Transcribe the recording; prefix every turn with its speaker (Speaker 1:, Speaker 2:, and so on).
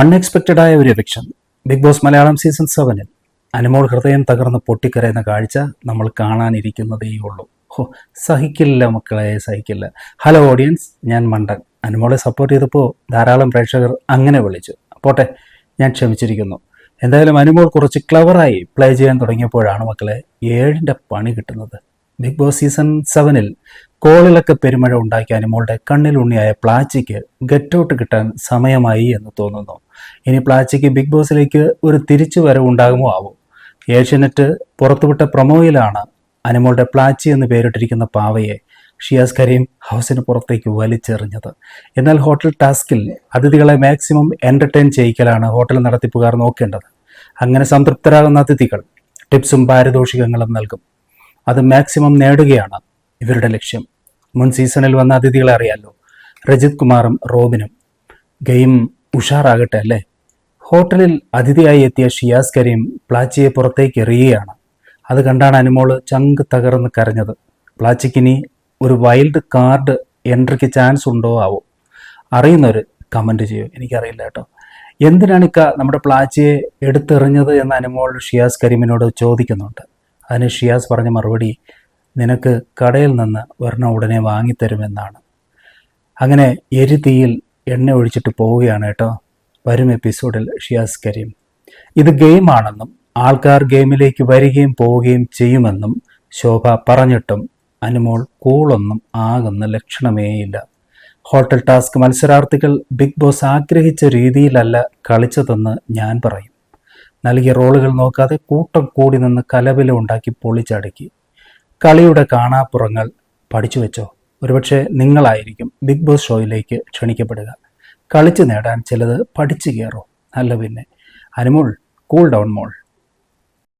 Speaker 1: Unexpected ആയ ഒരു eviction Bigg Boss Malayalam season സെവനിൽ അനുമോൾ ഹൃദയം തകർന്ന് പൊട്ടിക്കരയുന്ന കാഴ്ച നമ്മൾ കാണാനിരിക്കുന്നതേ ഉള്ളൂ. ഹോ സഹിക്കില്ല മക്കളെ സഹിക്കില്ല. ഹലോ ഓഡിയൻസ് ഞാൻ മണ്ടൻ. അനുമോളെ സപ്പോർട്ട് ചെയ്തപ്പോൾ ധാരാളം പ്രേക്ഷകർ അങ്ങനെ വിളിച്ചു. പോട്ടെ ഞാൻ ക്ഷമിച്ചിരിക്കുന്നു. എന്തായാലും അനുമോൾ കുറച്ച് ക്ലവറായി പ്ലേ ചെയ്യാൻ തുടങ്ങിയപ്പോഴാണ് മക്കളെ ഏഴിന്റെ പണി കിട്ടുന്നത്. ബിഗ് ബോസ് സീസൺ സെവനിൽ കോളിലൊക്കെ പെരുമഴ ഉണ്ടാക്കിയ മോളുടെ കണ്ണിലുണ്ണിയായ പ്ലാച്ചിക്ക് ഗെറ്റ് ഔട്ട് കിട്ടാൻ സമയമായി എന്ന് തോന്നുന്നു. ഇനി പ്ലാച്ചിക്ക് ബിഗ് ബോസിലേക്ക് ഒരു തിരിച്ചു വരവ് ഉണ്ടാകുമോ ആവും. ഏഷ്യനെറ്റ് പുറത്തുവിട്ട പ്രൊമോയിലാണ് അനുമോളുടെ പ്ലാച്ചി എന്ന് പേരിട്ടിരിക്കുന്ന പാവയെ ഷിയാസ് കരീം ഹൗസിന് പുറത്തേക്ക് വലിച്ചെറിഞ്ഞത്. എന്നാൽ ഹോട്ടൽ ടാസ്കിൽ അതിഥികളെ മാക്സിമം എന്റർടൈൻ ചെയ്യിക്കലാണ് ഹോട്ടൽ നടത്തിപ്പുകാർ നോക്കേണ്ടത്. അങ്ങനെ സംതൃപ്തരാകുന്ന അതിഥികൾ ടിപ്സും പാരിതോഷികങ്ങളും നൽകും. അത് മാക്സിമം നേടുകയാണ് ഇവരുടെ ലക്ഷ്യം. മുൻ സീസണിൽ വന്ന അതിഥികളെ അറിയാലോ. രജിത് കുമാറും റോബിനും. ഗെയിം ഉഷാറാകട്ടെ അല്ലേ? ഹോട്ടലിൽ അതിഥിയായി എത്തിയ ഷിയാസ് കരീം പ്ലാച്ചിയെ പുറത്തേക്ക് എറിയുകയാണ്. അത് കണ്ടാണ് അനുമോൾ ചങ്ക് തകർന്ന് കരഞ്ഞത്. പ്ലാച്ചിക്കിനി ഒരു വൈൽഡ് കാർഡ് എൻട്രിക്ക് ചാൻസ് ഉണ്ടോ ആവോ? അറിയുന്നവർ കമന്റ് ചെയ്യൂ. എനിക്കറിയില്ല കേട്ടോ. എന്തിനാണ് ഇക്ക നമ്മുടെ പ്ലാച്ചിയെ എടുത്തെറിഞ്ഞത് എന്ന് അനുമോൾ ഷിയാസ് കരീമിനോട് ചോദിക്കുന്നുണ്ട്. അതിന് ഷിയാസ് പറഞ്ഞ മറുപടി നിനക്ക് കടയിൽ നിന്ന് വർണ ഉടനെ വാങ്ങിത്തരുമെന്നാണ്. അങ്ങനെ എരിതീയിൽ എണ്ണ ഒഴിച്ചിട്ട് പോവുകയാണ് കേട്ടോ വരും എപ്പിസോഡിൽ ഷിയാസ് കരീം. ഇത് ഗെയിമാണെന്നും ആൾക്കാർ ഗെയിമിലേക്ക് വരികയും പോവുകയും ചെയ്യുമെന്നും ശോഭ പറഞ്ഞിട്ടും അനുമോൾ കൂളൊന്നും ആകുന്ന ലക്ഷണമേയില്ല. ഹോട്ടൽ ടാസ്ക് മത്സരാർത്ഥികൾ ബിഗ് ബോസ് ആഗ്രഹിച്ച രീതിയിലല്ല കളിച്ചതെന്ന് ഞാൻ പറയും. നൽകിയ റോളുകൾ നോക്കാതെ കൂട്ടം കൂടി നിന്ന് കലവില ഉണ്ടാക്കി പൊളിച്ചടുക്കി. കളിയുടെ കാണാപ്പുറങ്ങൾ പഠിച്ചു വെച്ചോ? ഒരുപക്ഷെ നിങ്ങളായിരിക്കും ബിഗ് ബോസ് ഷോയിലേക്ക് ക്ഷണിക്കപ്പെടുക. കളിച്ചു നേടാൻ ചിലത് പഠിച്ചു കയറോ? അല്ല പിന്നെ. അനുമോൾ കൂൾ ഡൗൺ മോൾ.